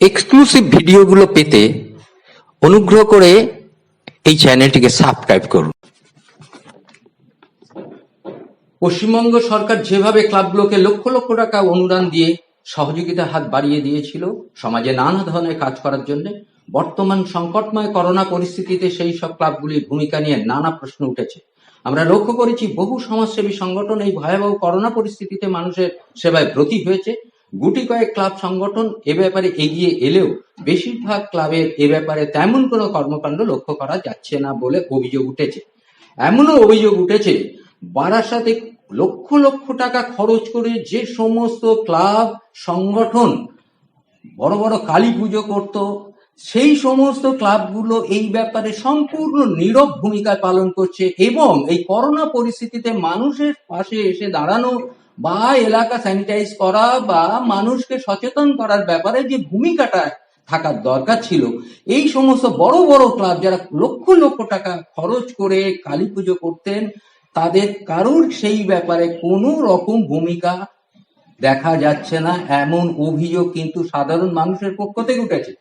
Exclusive ভিডিওগুলো পেতে অনুগ্রহ করে এই চ্যানেলটিকে সাবস্ক্রাইব করুন। পশ্চিমবঙ্গ সরকার যেভাবে ক্লাবগুলোকে লক্ষ লক্ষ টাকা অনুদান দিয়ে সহযোগিতার হাত বাড়িয়ে দিয়েছিল, সমাজে নানা ধরনের কাজ করার জন্য, বর্তমান সংকটময় করোনা পরিস্থিতিতে সেই সব ক্লাবগুলির ভূমিকা নিয়ে নানা প্রশ্ন উঠেছে। আমরা লক্ষ্য করেছি বহু সমাজসেবী সংগঠন এই ভয়াবহ করোনা পরিস্থিতিতে মানুষের সেবায় ব্রতী হয়েছে। গুটি কয়েক ক্লাব সংগঠন এ ব্যাপারে এগিয়ে এলেও বেশিরভাগ ক্লাবের এ ব্যাপারে তেমন কোনো কর্মকাণ্ড লক্ষ্য করা যাচ্ছে না বলে অভিযোগ উঠেছে। এমনও অভিযোগ উঠেছে, বারাসাতে লক্ষ লক্ষ টাকা খরচ করে যে সমস্ত ক্লাব সংগঠন বড় বড় কালী পুজো করত, সেই সমস্ত ক্লাবগুলো এই ব্যাপারে সম্পূর্ণ নীরব ভূমিকা পালন করছে এবং এই করোনা পরিস্থিতিতে মানুষের পাশে এসে দাঁড়ানো বা এলাকা স্যানিটাইজ করা বা মানুষকে সচেতন করার ব্যাপারে যে ভূমিকাটা থাকার দরকার ছিল, এই সমস্ত বড় বড় ক্লাব যারা লক্ষ লক্ষ টাকা খরচ করে কালী পুজো করতেন, তাদের কারোর সেই ব্যাপারে কোনো রকম ভূমিকা দেখা যাচ্ছে না, এমন অভিযোগ কিন্তু সাধারণ মানুষের পক্ষ থেকে উঠেছে।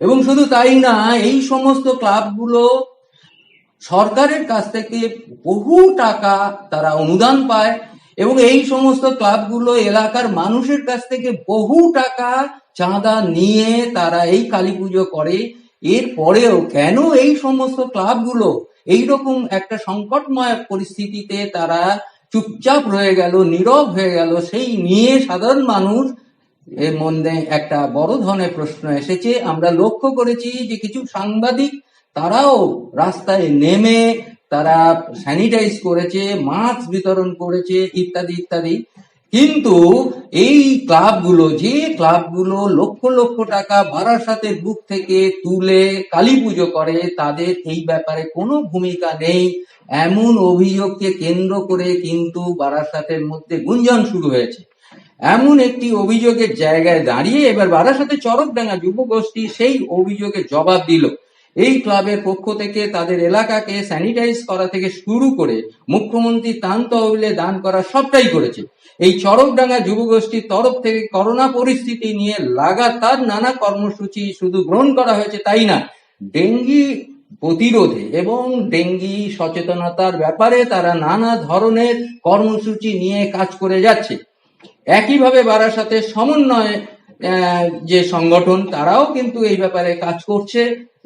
এবং শুধু তাই না, এই সমস্ত ক্লাবগুলো সরকারের কাছ থেকে বহু টাকা তারা অনুদান পায় এবং এই সমস্ত ক্লাবগুলো এলাকার মানুষের কাছ থেকে বহু টাকা চাঁদা নিয়ে তারা এই কালী পুজো করে। এর পরেও কেন এই সমস্ত ক্লাবগুলো এইরকম একটা সংকটময় পরিস্থিতিতে তারা চুপচাপ রয়ে গেল, নীরব হয়ে গেল, সেই নিয়ে সাধারণ মানুষ এর মধ্যে একটা বড় ধরনের প্রশ্ন এসেছে। আমরা লক্ষ্য করেছি যে কিছু সাংবাদিক তারাও রাস্তায় নেমে তারা স্যানিটাইজ করেছে মাস্ক বিতরণ করেছে, ইত্যাদি ইত্যাদি। কিন্তু এই ক্লাবগুলো, যে ক্লাবগুলো লক্ষ লক্ষ টাকা বারাসাতের বুক থেকে তুলে কালী পুজো করে, তাদের এই ব্যাপারে কোনো ভূমিকা নেই। এমন অভিযোগকে কেন্দ্র করে কিন্তু বারাসাতের মধ্যে গুঞ্জন শুরু হয়েছে। এমন একটি অভিযোগের জায়গায় দাঁড়িয়ে এবার বারাসাতে চরকডাঙ্গা যুব গোষ্ঠী সেই অভিযোগের জবাব দিল। এই ক্লাবের পক্ষ থেকে তাদের এলাকাকে স্যানিটাইজ করা থেকে শুরু করে মুখ্যমন্ত্রী তান তহবিলে দান করা সবটাই করেছে। এই চরকডাঙ্গা যুব গোষ্ঠীর তরফ থেকে করোনা পরিস্থিতি নিয়ে লাগাতার নানা কর্মসূচি শুধু গ্রহণ করা হয়েছে তাই না? ডেঙ্গি প্রতিরোধে এবং ডেঙ্গি সচেতনতার ব্যাপারে তারা নানা ধরনের কর্মসূচি নিয়ে কাজ করে যাচ্ছে। একইভাবে বারাসাতে সমন্বয় যে সংগঠন, তারাও কিন্তু এই ব্যাপারে কাজ করছে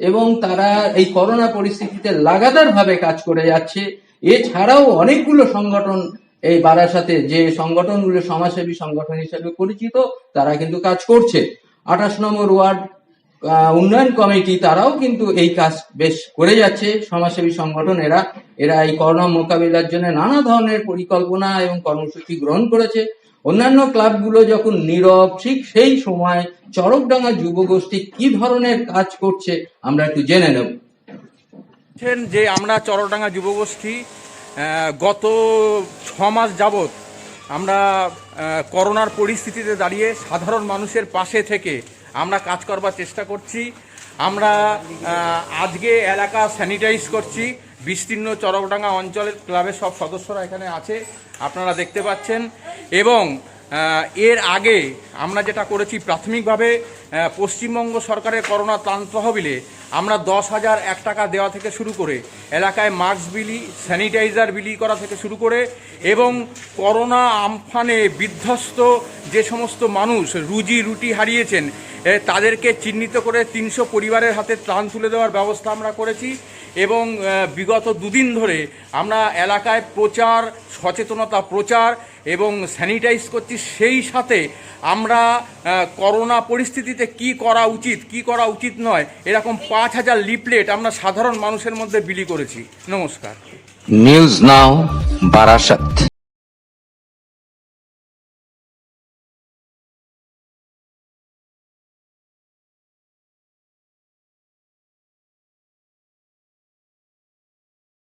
এবং তারা এই করোনা পরিস্থিতিতে লাগাতার ভাবে কাজ করে যাচ্ছে। এছাড়াও অনেকগুলো সংগঠন এই বারাসাতে যে সংগঠনগুলো সমাজসেবী সংগঠন হিসেবে পরিচিত, তারা কিন্তু কাজ করছে। আঠাশ নম্বর ওয়ার্ড উন্নয়ন কমিটি, তারাও কিন্তু এই কাজ বেশ করে যাচ্ছে। সমাজসেবী সংগঠন, এরা এরা এই করোনা মোকাবিলার জন্য নানা ধরনের পরিকল্পনা এবং কর্মসূচি গ্রহণ করেছে। অন্যান্য ক্লাবগুলো যখন নীরব, ঠিক সেই সময় চরকডাঙ্গা যুব গোষ্ঠী কি ধরনের কাজ করছে আমরা একটু জেনে নেব। যে আমরা চরডাঙ্গা যুবগোষ্ঠী গত ছ মাস যাবৎ আমরা করোনার পরিস্থিতিতে দাঁড়িয়ে সাধারণ মানুষের পাশে থেকে আমরা কাজ করবার চেষ্টা করছি। আমরা আজকে এলাকা স্যানিটাইজ করছি। বিস্তীর্ণ চরকডাঙ্গা অঞ্চলের ক্লাবের সব সদস্যরা এখানে আছে, আপনারা দেখতে পাচ্ছেন। এবং এর আগে আমরা যেটা করেছি প্রাথমিকভাবে পশ্চিমবঙ্গ সরকারের করোনা ত্রাণ তহবিলে আমরা দশ হাজার এক টাকা দেওয়া থেকে শুরু করে এলাকায় মাস্ক বিলি, স্যানিটাইজার বিলি করা থেকে শুরু করে এবং করোনা আমফানে বিধ্বস্ত যে সমস্ত মানুষ রুজি রুটি হারিয়েছেন তাদেরকে চিহ্নিত করে তিনশো পরিবারের হাতে ত্রাণ তুলে দেওয়ার ব্যবস্থা আমরা করেছি এবং বিগত দুদিন ধরে আমরা এলাকায় প্রচার, সচেতনতা প্রচার এবং স্যানিটাইজ করছি। সেই সাথে আমরা করোনা পরিস্থিতিতে কি করা উচিত, কি করা উচিত নয়, এরকম পাঁচ হাজার লিফলেট আমরা সাধারণ মানুষের মধ্যে বিলি করেছি। নমস্কার। News now Barasat